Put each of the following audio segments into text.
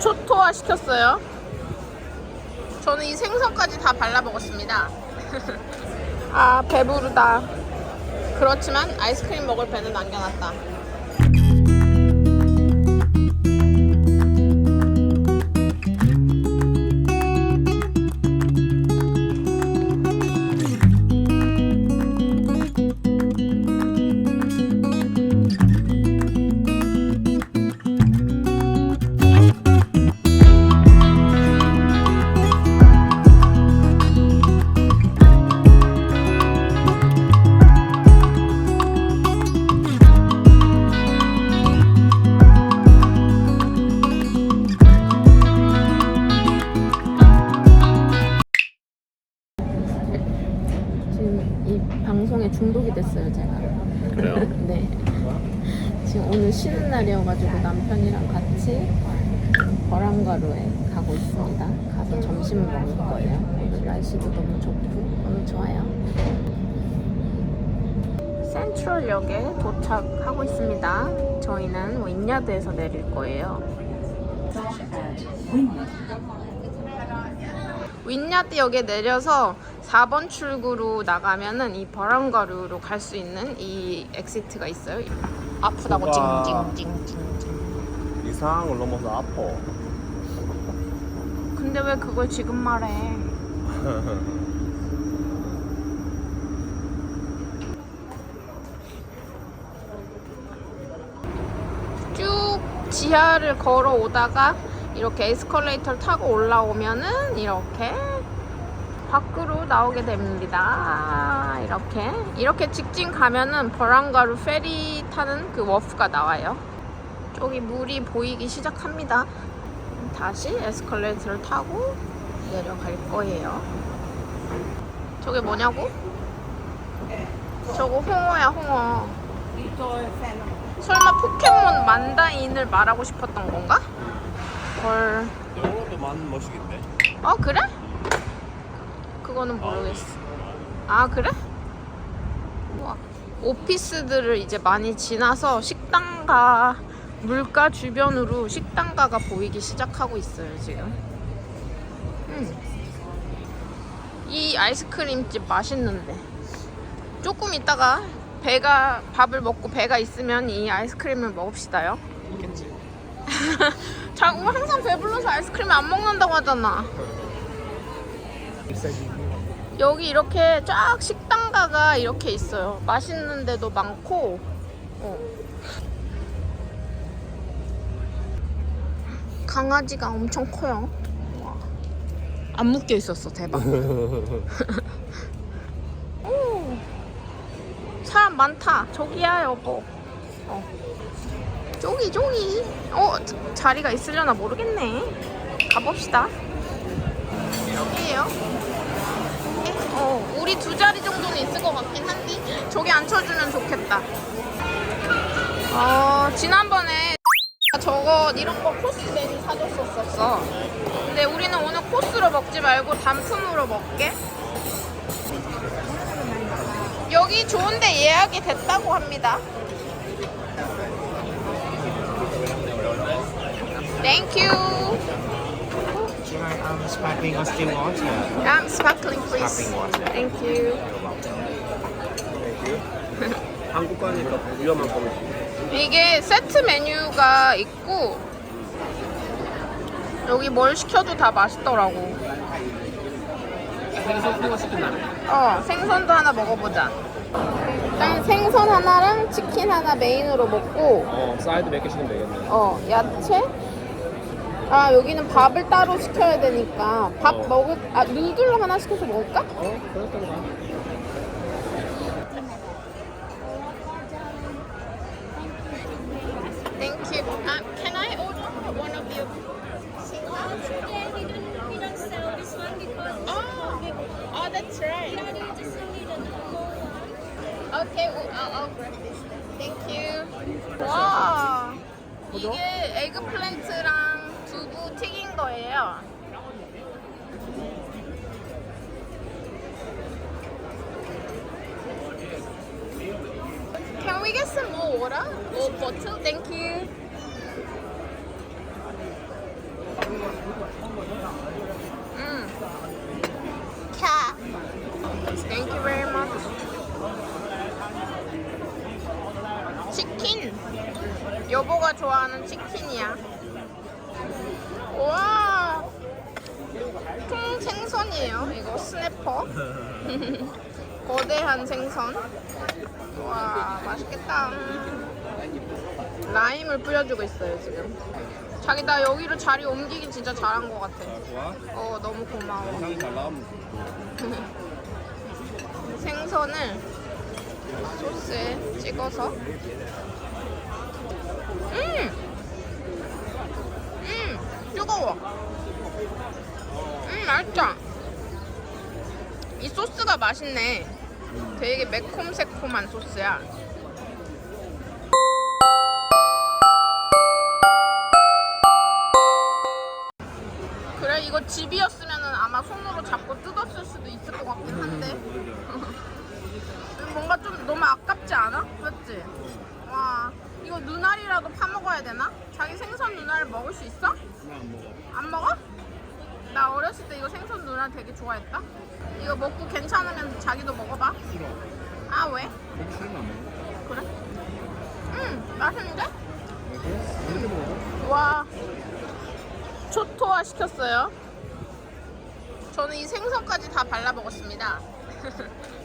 초토화 시켰어요. 저는 이 생선까지 다 발라 먹었습니다. 아 배부르다. 그렇지만 아이스크림 먹을 배는 남겨놨다. 방송에 중독이 됐어요 제가. 그래요? 네. 지금 오늘 쉬는 날이어가지고 남편이랑 같이 버랑가루에 가고 있습니다. 가서 점심을 먹을 거예요. 오늘 날씨도 너무 좋고 너무 좋아요. 센트럴역에 도착하고 있습니다. 저희는 윈야드에서 내릴 거예요. 윈야드역에 내려서 4번 출구로 나가면은 이 버랑가루로 갈 수 있는 이 엑시트가 있어요. 아프다고 우와. 찡찡찡찡찡. 이상을 넘어서 아파. 근데 왜 그걸 지금 말해? 쭉 지하를 걸어 오다가 이렇게 에스컬레이터를 타고 올라오면은 이렇게 밖으로 나오게 됩니다. 이렇게 이렇게 직진 가면은 버랑가루 페리 타는 그 워프가 나와요. 저기 물이 보이기 시작합니다. 다시 에스컬레이터를 타고 내려갈 거예요. 저게 뭐냐고? 저거 홍어야 홍어. 설마 포켓몬 만다인을 말하고 싶었던 건가? 헐. 이것도 많은 멋이겠네. 어 그래? 그거는 모르겠어. 아 그래? 우와. 오피스들을 이제 많이 지나서 식당가 물가 주변으로 식당가가 보이기 시작하고 있어요 지금. 음. 이 아이스크림집 맛있는데 조금 있다가 배가 밥을 먹고 배가 있으면 이 아이스크림을 먹읍시다요. 있겠지. 자꾸 항상 배불러서 아이스크림 안 먹는다고 하잖아. 여기 이렇게 쫙 식당가가 이렇게 있어요. 맛있는 데도 많고. 어. 강아지가 엄청 커요. 와. 안 묶여 있었어. 대박. 오. 사람 많다. 저기야, 여보. 어. 저기 저기. 어 자- 자리가 있으려나 모르겠네. 가봅시다. 여기에요. 어 우리 두 자리 정도는 있을 것 같긴 한데 저기 앉혀주면 좋겠다. 어 지난번에 저거 이런 거 코스 메뉴 사줬었었어. 근데 우리는 오늘 코스로 먹지 말고 단품으로 먹게. 여기 좋은데 예약이 됐다고 합니다. You. Like um, sparkling or still water? Um, sparkling, please. Sparkling water. Thank you. 한국 가니까 위험한 거 이게 세트 메뉴가 있고 여기 뭘 시켜도 다 맛있더라고. 생선 통화 시킨다며. 어, 생선도 하나 먹어보자. 일단 생선 하나랑 치킨 하나 메인으로 먹고 어, 사이드 몇 개 시키면 되겠네. 어, 야채? 아, 여기는 밥을 따로 시켜야 되니까 밥 어. 먹을 아, 누들 하나 시켜서 먹을까? 어, 그렇다고 봐. Thank you. Uh, can I order one of you? Yeah, we don't, we don't sell this one because it's Oh, oh, that's right. yeah, you just need a normal one. Okay, well, I'll, I'll grab this. Thank you. 와, 이게 에그플랜트랑 두부 튀긴 거예요. 음. 치킨. 여보가 좋아하는 치킨이야. 와. 통 생선이에요. 이거 스냅퍼. 거대한 생선. 와, 맛있겠다. 라임을 뿌려주고 있어요, 지금. 자기 나 여기로 자리 옮기긴 진짜 잘한 것 같아. 좋아? 어, 너무 고마워. 영상이 잘 나오면 생선을 소스에 찍어서 음! 음! 뜨거워 음 맛있다 이 소스가 맛있네 되게 매콤새콤한 소스야 그래 이거 집이었으면 아마 손으로 잡고 뜯었을 수도 있을 것 같긴 한데 뭔가 좀 너무 아깝지 않아? 맞지? 와 이거 눈알이라도 파먹어야 되나? 자기 생선 눈알 먹을 수 있어? 나안 먹어 안 먹어? 나 어렸을 때 이거 생선 눈알 되게 좋아했다 이거 먹고 괜찮으면 자기도 먹어봐 싫어 아 왜? 싫으면 안 먹어 그래? 음 맛있는데? 왜 그래? 언제 먹어? 와 초토화 시켰어요 저는 이 생선까지 다 발라 먹었습니다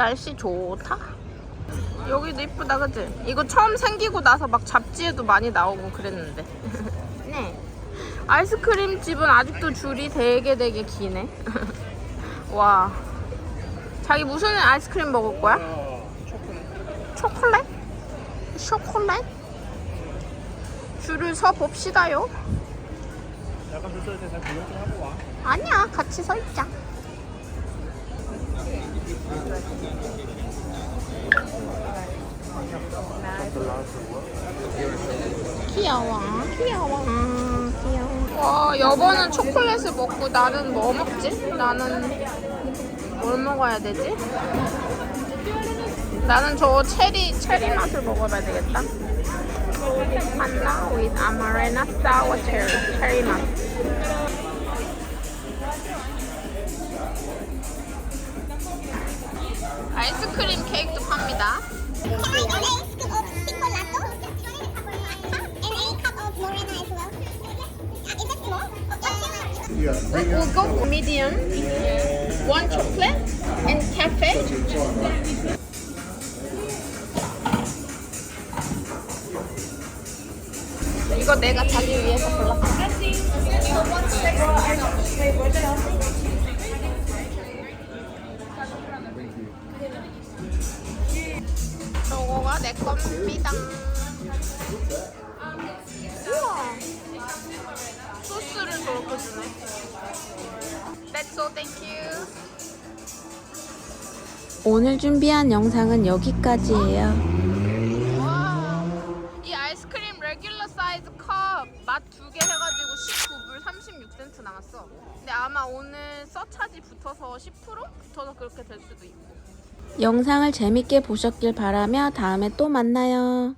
날씨 좋다 여기도 이쁘다 그치? 이거 처음 생기고 나서 막 잡지에도 많이 나오고 그랬는데 네 아이스크림 집은 아직도 줄이 되게 되게 기네 와 자기 무슨 아이스크림 먹을 거야? 초콜릿? 초콜릿? 줄을 서 봅시다요. 아니야, 같이 서 있자. 귀여워, 귀여워, 음, 귀여워. 와, 여보는 초콜릿을 먹고 나는 뭐 먹지? 나는 뭘 먹어야 되지? 나는 저 체리 체리 맛을 먹어봐야 되겠다. 만나 with amarena sour cherry 체리 맛. 아이스크림 케이크도 팝니다. Well. Uh, go for medium. One chocolate and cafe. 이거 내가 자기 위해서 골랐어. 내 겁니다. 우와. 소스를 저렇게 주네. That's all, thank you. 오늘 준비한 영상은 여기까지예요. 와, 이 아이스크림 레귤러 사이즈 컵 맛 두 개 해가지고 19불 36센트 나왔어. 근데 아마 오늘 서차지 붙어서 10% 붙어서 그렇게 될 수도 있고. 영상을 재밌게 보셨길 바라며 다음에 또 만나요.